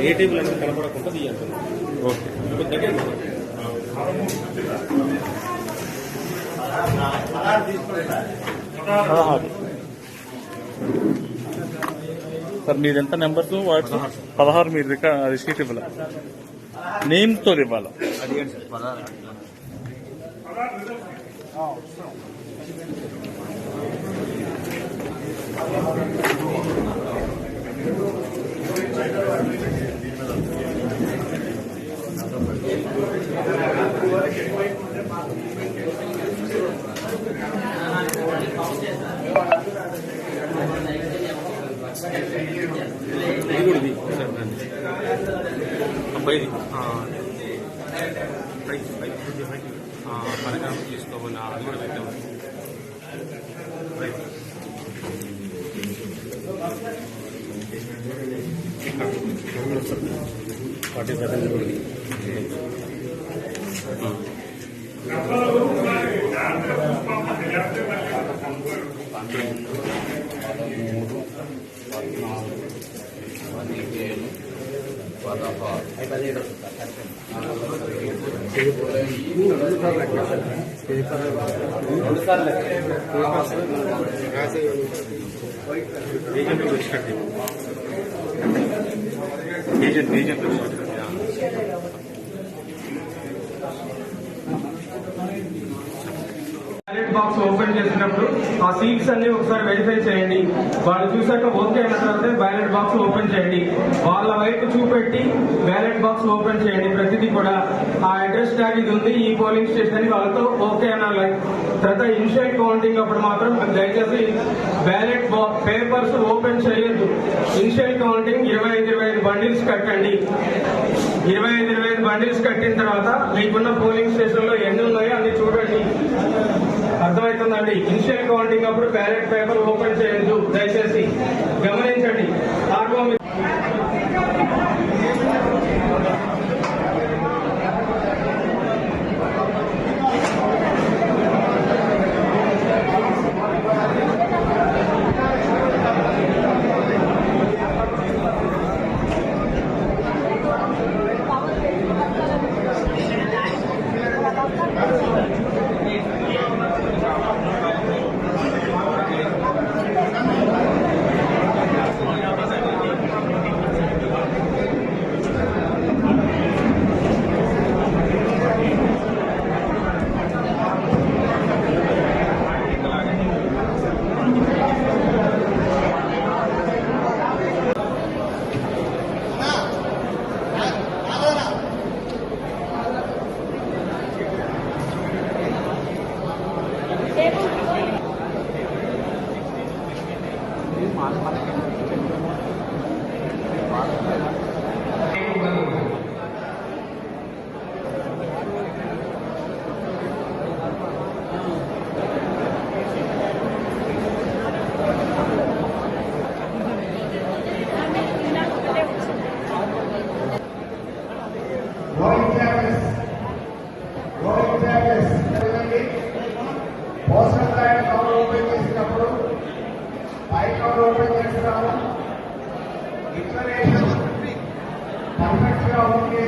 ఏ table అనేది కనపడకుండా తీయాలి ఓకే. సార్ మీది ఎంత నెంబర్స్? వాట్సాప్ పదహారు మీరు షీట్ ఇవ్వాలి నేమ్తో ఇవ్వాలి? అడిగాను సార్ పదహారు పైకి పైకి పైకి అది కూడా పెట్టాము ఫార్టీ పర్సెంట్ కూడా ఇది. ఆ. ఏజెంట్ కూడా వచ్చినట్టు ఏజెంట్ ఏజెంట్ వచ్చినట్టు box open చేసినప్పుడు ఆ సీట్స్ అన్ని ఒకసారి వెరిఫై చేయండి. వాళ్ళు చూసాక ఓకే అయిన తర్వాత బ్యాలెట్ బాక్స్ ఓపెన్ చేయండి. వాళ్ళ వైపు చూపెట్టి బ్యాలెట్ బాక్స్ ఓపెన్ చేయండి. ప్రతిదీ కూడా ఆ అడ్రస్ ట్యాగ్ ఇది ఉంది ఈ పోలింగ్ స్టేషన్ అని వాళ్ళతో ఓకే అనాలి. తర్వాత ఇనిషియల్ కౌంటింగ్ అప్పుడు మాత్రం దయచేసి బ్యాలెట్ పేపర్స్ ఓపెన్ చేయొద్దు. ఇన్షియల్ కౌంటింగ్ ఇరవై ఐదు ఇరవై ఐదు బండిల్స్ కట్టండి. ఇరవై ఐదు ఇరవై ఐదు బండిల్స్ కట్టిన తర్వాత మీకున్న పోలింగ్ స్టేషన్ అండి ఇన్షియా కౌంటింగ్ అప్పుడు బ్యాలెట్ పేపర్ ఓపెన్ చేయొద్దు దయచేసి. माल పోస్టల్ బ్యాగ్ కవర్ ఓపెన్ చేసినప్పుడు పై కవర్ ఓపెన్ చేస్తున్నాము ఇన్ఫర్మేషన్ పర్ఫెక్ట్గా ఉంది